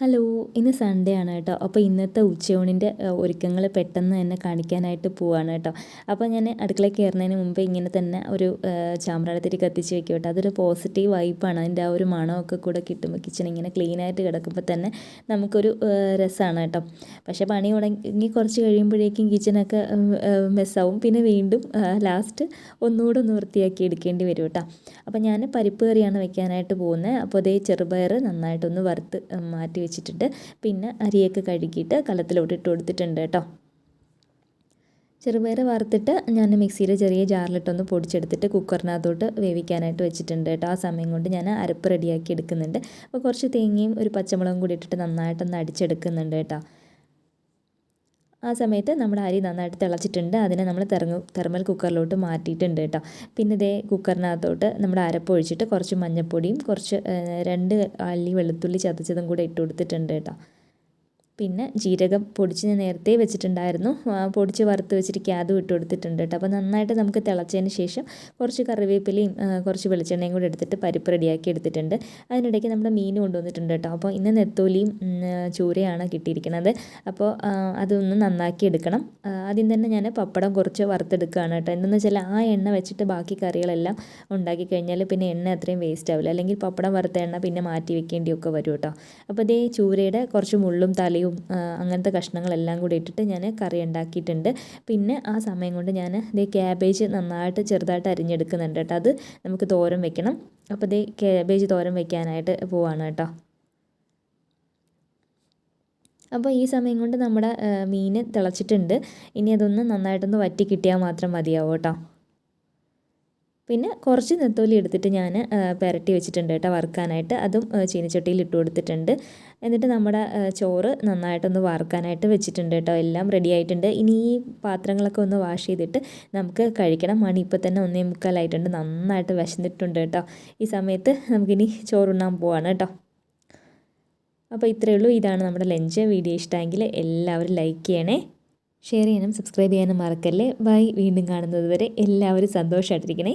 Hello ഇന്ന് Sunday ആണ് കേട്ടോ. അപ്പോൾ ഇന്നത്തെ ഉച്ചയൂണിന്റെ ഒരുക്കങ്ങൾ പെട്ടെന്ന് തന്നെ കാണിക്കാനായിട്ട് പോവാണ് കേട്ടോ. അപ്പോൾ ഞാൻ അടുക്കളയിൽ കയറുന്നതിന് മുമ്പ് ഇങ്ങനെ തന്നെ ഒരു ചാമ്പ്രാളത്തിരി കത്തിച്ച് വെക്കും കേട്ടോ അതൊരു പോസിറ്റീവ് വൈപ്പാണ് അതിന്റെ ആ ഒരു മണമൊക്കെ കൂടെ കിട്ടുമ്പോൾ കിച്ചൺ ഇങ്ങനെ ക്ലീൻ ആയിട്ട് കിടക്കുമ്പോൾ തന്നെ നമുക്കൊരു രസമാണ് കേട്ടോ. പക്ഷേ പണി തുടങ്ങി കുറച്ച് കഴിയുമ്പോഴേക്കും കിച്ചണൊക്കെ മെസ്സാവും പിന്നെ വീണ്ടും ലാസ്റ്റ് ഒന്നുകൂടെ ഒന്ന് വൃത്തിയാക്കി എടുക്കേണ്ടി വരും കേട്ടോ. അപ്പോൾ ഞാൻ പരിപ്പ് കറിയാണ് വെക്കാനായിട്ട് പോകുന്നത് അപ്പോൾ അതേ ചെറുപയർ നന്നായിട്ടൊന്ന് വറുത്ത് മാറ്റി വെച്ചിട്ടുണ്ട്. പിന്നെ അരിയൊക്കെ കഴുകിയിട്ട് കലത്തിലോട്ട് ഇട്ട് കൊടുത്തിട്ടുണ്ട് കേട്ടോ. ചെറുപയർ വറുത്തിട്ട് ഞാൻ മിക്സിയിൽ ചെറിയ ജാറിലിട്ടൊന്ന് പൊടിച്ചെടുത്തിട്ട് കുക്കറിനകത്തോട്ട് വേവിക്കാനായിട്ട് വെച്ചിട്ടുണ്ട് കേട്ടോ. ആ സമയം കൊണ്ട് ഞാൻ അരപ്പ് റെഡിയാക്കി എടുക്കുന്നുണ്ട്. അപ്പോൾ കുറച്ച് തേങ്ങയും ഒരു പച്ചമുളകും കൂടി ഇട്ടിട്ട് നന്നായിട്ടൊന്ന് അടിച്ചെടുക്കുന്നുണ്ട് കേട്ടോ. ആ സമയത്ത് നമ്മുടെ അരി നന്നായിട്ട് തിളച്ചിട്ടുണ്ട്. അതിനെ നമ്മൾ തെറങ്ങ് തെർമൽ കുക്കറിലോട്ട് മാറ്റിയിട്ടുണ്ട് കേട്ടോ. പിന്നെ ഇതേ കുക്കറിനകത്തോട്ട് നമ്മുടെ അരപ്പൊഴിച്ചിട്ട് കുറച്ച് മഞ്ഞൾപ്പൊടിയും കുറച്ച് രണ്ട് അല്ലി വെളുത്തുള്ളി ചതച്ചതും കൂടെ ഇട്ട് കൊടുത്തിട്ടുണ്ട് കേട്ടോ. പിന്നെ ജീരകം പൊടിച്ച് നേരത്തെ വെച്ചിട്ടുണ്ടായിരുന്നു. പൊടിച്ച് വറുത്ത് വെച്ചിട്ട് അതും ഇട്ട് കൊടുത്തിട്ടുണ്ട് കേട്ടോ. അപ്പോൾ നന്നായിട്ട് നമുക്ക് തിളച്ചതിന് ശേഷം കുറച്ച് കറിവേപ്പിലയും കുറച്ച് വെളിച്ചെണ്ണയും കൂടെ എടുത്തിട്ട് പരിപ്പ് റെഡിയാക്കി എടുത്തിട്ടുണ്ട്. അതിനിടയ്ക്ക് നമ്മുടെ മീൻ കൊണ്ടുവന്നിട്ടുണ്ട് കേട്ടോ. അപ്പോൾ ഇന്ന് നെത്തോലിയും ചൂരയാണ് കിട്ടിയിരിക്കുന്നത്. അപ്പോൾ അതൊന്ന് നന്നാക്കി എടുക്കണം. ആദ്യം തന്നെ ഞാൻ പപ്പടം കുറച്ച് വറുത്തെടുക്കുകയാണ് കേട്ടോ. എന്തെന്ന് വെച്ചാൽ ആ എണ്ണ വെച്ചിട്ട് ബാക്കി കറികളെല്ലാം ഉണ്ടാക്കി കഴിഞ്ഞാൽ പിന്നെ എണ്ണ അത്രയും വേസ്റ്റ് ആവില്ല. അല്ലെങ്കിൽ പപ്പടം വറുത്ത എണ്ണ പിന്നെ മാറ്റി വെക്കേണ്ടിയൊക്കെ വരും കേട്ടോ. അപ്പോൾ ഇതേ ചൂരയുടെ കുറച്ച് മുള്ളും തലയും അങ്ങനത്തെ കഷ്ണങ്ങളെല്ലാം കൂടി ഇട്ടിട്ട് ഞാൻ കറി ഉണ്ടാക്കിയിട്ടുണ്ട്. പിന്നെ ആ സമയം കൊണ്ട് ഞാൻ ഇതേ ക്യാബേജ് നന്നായിട്ട് ചെറുതായിട്ട് അരിഞ്ഞെടുക്കുന്നുണ്ട് കേട്ടോ. അത് നമുക്ക് തോരൻ വെക്കണം. അപ്പോൾ ഇതേ ക്യാബേജ് തോരൻ വെക്കാനായിട്ട് പോവാണ് കേട്ടോ. അപ്പോൾ ഈ സമയം കൊണ്ട് നമ്മുടെ മീൻ തിളച്ചിട്ടുണ്ട്. ഇനി അതൊന്ന് നന്നായിട്ടൊന്ന് വറ്റി കിട്ടിയാൽ മാത്രം മതിയാവും കേട്ടോ. പിന്നെ കുറച്ച് നെത്തോലി എടുത്തിട്ട് ഞാൻ പുരട്ടി വെച്ചിട്ടുണ്ട് കേട്ടോ വറുക്കാനായിട്ട്. അതും ചീനിച്ചട്ടിയിൽ ഇട്ട് കൊടുത്തിട്ടുണ്ട്. എന്നിട്ട് നമ്മുടെ ചോറ് നന്നായിട്ടൊന്ന് വറുക്കാനായിട്ട് വെച്ചിട്ടുണ്ട് കേട്ടോ. എല്ലാം റെഡി ആയിട്ടുണ്ട്. ഇനി ഈ പാത്രങ്ങളൊക്കെ ഒന്ന് വാഷ് ചെയ്തിട്ട് നമുക്ക് കഴിക്കണം. മണി ഇപ്പോൾ തന്നെ ഒന്നേ മുക്കാലായിട്ടുണ്ട് നന്നായിട്ട് വിശന്നിട്ടുണ്ട് കേട്ടോ. ഈ സമയത്ത് നമുക്കിനി ചോറുണ്ണാൻ പോവാണ് കേട്ടോ. അപ്പോൾ ഇത്രയേ ഉള്ളൂ. ഇതാണ് നമ്മുടെ ലഞ്ച്. വീഡിയോ ഇഷ്ടമെങ്കിൽ എല്ലാവരും ലൈക്ക് ചെയ്യണേ. ഷെയർ ചെയ്യാനും സബ്സ്ക്രൈബ് ചെയ്യാനും മറക്കല്ലേ. ബൈ വീണ്ടും കാണുന്നത് വരെ എല്ലാവരും സന്തോഷമായിട്ടിരിക്കണേ